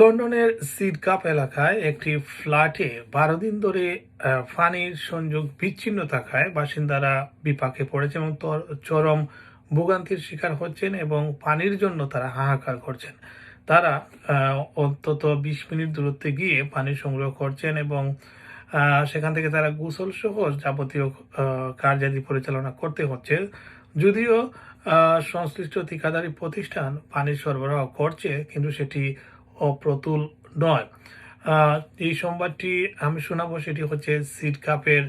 লন্ডনের সিডকাপ এলাকায় একটি ফ্ল্যাটে বারো দিন ধরে পানির সংযোগ বিচ্ছিন্ন থাকায় বাসিন্দারা বিপাকে পড়েছে এবং চরম ভোগান্তির শিকার হচ্ছেন এবং পানির জন্য তারা হাহাকার করছেন। তারা অন্তত বিশ মিনিট দূরত্বে গিয়ে পানি সংগ্রহ করছেন এবং সেখান থেকে তারা গোসল সহ যাবতীয় কার্যাদি পরিচালনা করতে হচ্ছে। যদিও সংশ্লিষ্ট ঠিকাদারি প্রতিষ্ঠান পানি সরবরাহ করছে, কিন্তু সেটি অপ্রতুল নয়। এই সংবাদটি আমি শোনাবো, সেটি হচ্ছে সিড কাপের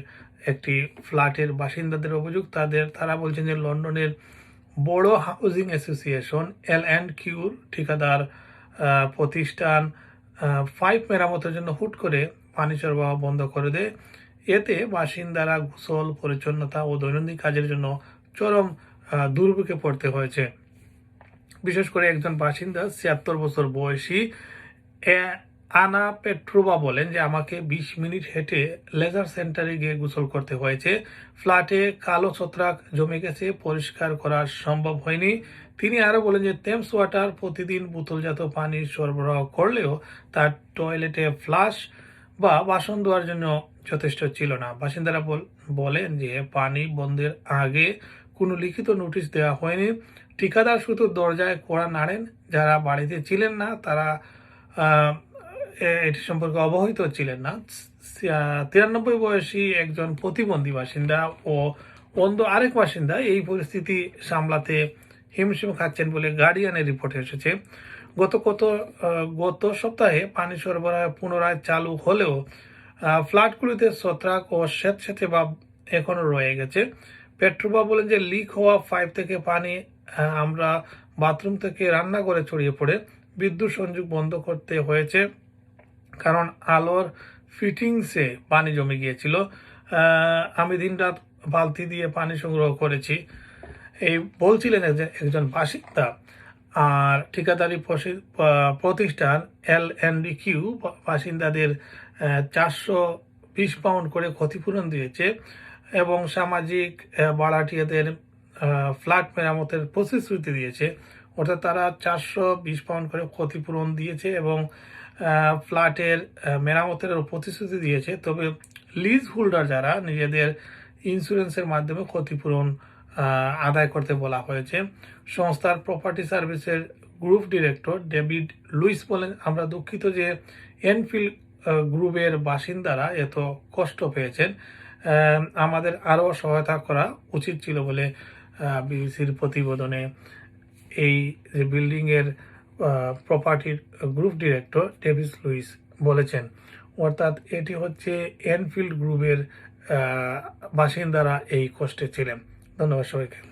একটি ফ্ল্যাটের বাসিন্দাদের অভিযোগ। তাদের, তারা বলছেন যে লন্ডনের বড় হাউজিং অ্যাসোসিয়েশন, এল অ্যান্ড কিউর ঠিকাদার প্রতিষ্ঠান ফাইভ মেরামতের জন্য হুট করে পানি সরবরাহ বন্ধ করে দেয়। এতে বাসিন্দারা গোসল, পরিচ্ছন্নতা ও দৈনন্দিন কাজের জন্য চরম দুর্ভোগে পড়তে হয়েছে। বিশেষ করে একজন বাসিন্দা, ছিয়াত্তর বছর বয়সী আনা পেট্রোবা বলেন যে আমাকে বিশ মিনিট হেঁটে লেজার সেন্টারে গিয়ে গোসল করতে হয়েছে। ফ্ল্যাটে কালো ছত্রাক জমে গেছে, পরিষ্কার করা সম্ভব হয়নি। তিনি আরও বলেন যে টেমস ওয়াটার প্রতিদিন বোতলজাত পানি সরবরাহ করলেও তার টয়লেটে ফ্লাশ বা বাসন ধোয়ার জন্য যথেষ্ট ছিল না। বাসিন্দারা বল- বলেন যে পানি বন্ধের আগে কোনো লিখিত নোটিশ দেওয়া হয়নি। ঠিকাদার শুধু দরজায় কড়া নাড়েন, যারা বাড়িতে ছিলেন না, তারা এটি সম্পর্কে অবহিত ছিলেন না। তিরানব্বই বয়সী একজন প্রতিবন্ধী বাসিন্দা ও অন্ধ আরেক বাসিন্দা এই পরিস্থিতি সামলাতে হিমশিম খাচ্ছেন বলে গার্ডিয়ানের রিপোর্টে এসেছে। গত কত গত সপ্তাহে পানি সরবরাহ পুনরায় চালু হলেও ফ্ল্যাটগুলিতে ছত্রাক ও স্বেচ্ছাতে ভাব এখনও রয়ে গেছে। পেট্রোবা বলেন যে লিক হওয়া পাইপ থেকে পানি আমরা বাথরুম থেকে রান্নাঘরে ছড়িয়ে পড়ে। বিদ্যুৎ সংযোগ বন্ধ করতে হয়েছে কারণ আলোর ফিটিংসে পানি জমে গিয়েছিল। আমি দিনরাত বালতি দিয়ে পানি সংগ্রহ করেছি। এই বলছিলেন একজন একজন বাসিন্দা আর ঠিকাদারি প্রতিষ্ঠান এল এন ডি কিউ বাসিন্দাদের চারশো বিশ পাউন্ড করে ক্ষতিপূরণ দিয়েছে। এবং সামাজিক আহ, ভাড়াটিয়াদের ফ্ল্যাট মেরামতের প্রতিশ্রুতি দিয়েছে। অর্থাৎ তারা চারশো বিশ পাউন্ড করে ক্ষতিপূরণ দিয়েছে এবং ফ্ল্যাটের মেরামতের প্রতিশ্রুতি দিয়েছে। তবে লিজ হোল্ডার যারা নিজেদের ইন্স্যুরেন্সের মাধ্যমে ক্ষতিপূরণ আদায় করতে বলা হয়েছে। সংস্থার প্রপার্টি সার্ভিসের গ্রুপ ডিরেক্টর ডেভিড লুইস বলেন আমরা দুঃখিত যে এনফিল্ড গ্রুপের বাসিন্দারা এত কষ্ট পেয়েছেন। আমাদের আরও সহায়তা করা উচিত ছিল বলে বিবিসির প্রতিবেদনে এই যে বিল্ডিংয়ের প্রপার্টির গ্রুপ ডিরেক্টর ডেভিস লুইস বলেছেন। অর্থাৎ এটি হচ্ছে এনফিল্ড গ্রুপের বাসিন্দারা এই কষ্টে ছিলেন। ধন্যবাদ সবাইকে।